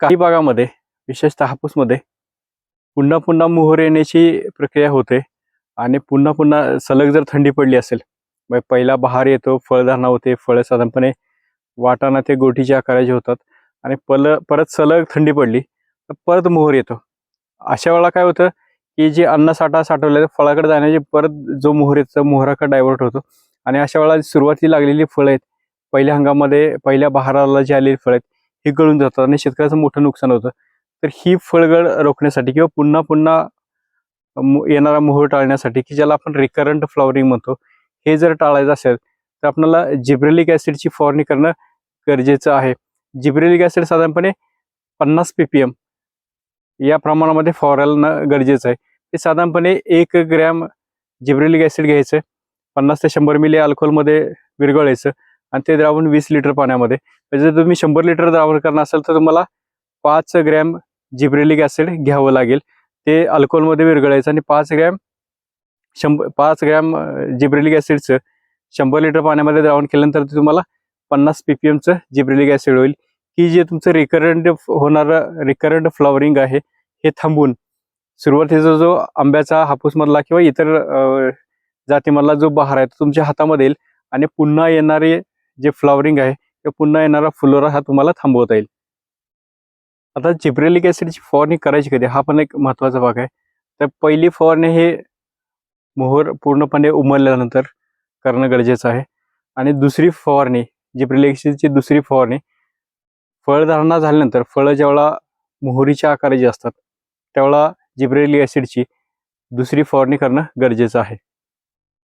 काही भागामध्ये विशेषतः हापूसमध्ये पुन्हा पुन्हा मोहर येण्याची प्रक्रिया होते आणि पुन्हा पुन्हा सलग जर थंडी पडली असेल मग पहिला बहार येतो फळधारणा होते फळं साधारणपणे वाटाणा ते गोटीच्या आकाराचे होतात आणि पल परत सलग थंडी पडली तर परत मोहर येतो. अशा वेळेला काय होतं की जे अन्न साठा साठवलेलं फळाकडे जाण्याचे परत जो मोहर येतो मोहराकडे डायव्हर्ट होतो आणि अशा वेळेला सुरुवातीला लागलेली फळं आहेत पहिल्या हंगामामध्ये पहिल्या बहाराला जी आलेली फळं आहेत हे गळून जातात आणि शेतकऱ्याचं मोठं नुकसान होतं. तर ही फळगळ रोखण्यासाठी किंवा पुन्हा पुन्हा येणारा मोहर टाळण्यासाठी की ज्याला आपण रिकरंट फ्लॉवरिंग म्हणतो हे जर टाळायचं असेल तर आपल्याला जिब्रेलिक ॲसिडची फवारणी करणं गरजेचं आहे. जिब्रेलिक ॲसिड साधारणपणे पन्नास पी पी एम या प्रमाणामध्ये फवारायला गरजेचं आहे. ते साधारणपणे एक ग्रॅम जिब्रेलिक ॲसिड घ्यायचं पन्नास ते शंभर मिली अल्कोहोलमध्ये विरघळायचं आणि ते द्रावण वीस लिटर पाण्यामध्ये. म्हणजे जर तुम्ही शंभर लिटर द्रावण करणार असाल तर तुम्हाला पाच ग्रॅम जिब्रेलिक ॲसिड घ्यावं लागेल. ते अल्कोहोलमध्ये विरघळायचं आणि पाच ग्रॅम शंभर पाच ग्रॅम जिब्रेलिक ॲसिडचं शंभर लिटर पाण्यामध्ये द्रावण केल्यानंतर ते तुम्हाला पन्नास पी पी एमचं जिब्रेलिक ॲसिड होईल. की जे तुमचं रिकरंट होणारं रिकरंट फ्लॉवरिंग आहे हे थांबून सुरुवातीचा जो आंब्याचा हापूसमधला किंवा इतर जातीमधला जो बहार आहे तो तुमच्या हातामध्ये येईल आणि पुन्हा येणारे जे फ्लॉवरिंग आहे ते पुन्हा येणारा फुलोरा हा तुम्हाला थांबवता येईल. आता जिब्रेलिक ॲसिडची फवारणी करायची कधी हा पण एक महत्त्वाचा भाग आहे. तर पहिली फवारणी हे मोहर पूर्णपणे उमरल्यानंतर करणं गरजेचं आहे. आणि दुसरी फवारणी जिब्रेलिक ॲसिडची दुसरी फवारणी फळधारणा झाल्यानंतर फळं ज्यावेळा मोहरीच्या आकाराची असतात त्यावेळा जिब्रेलिक ॲसिडची दुसरी फवारणी करणं गरजेचं आहे.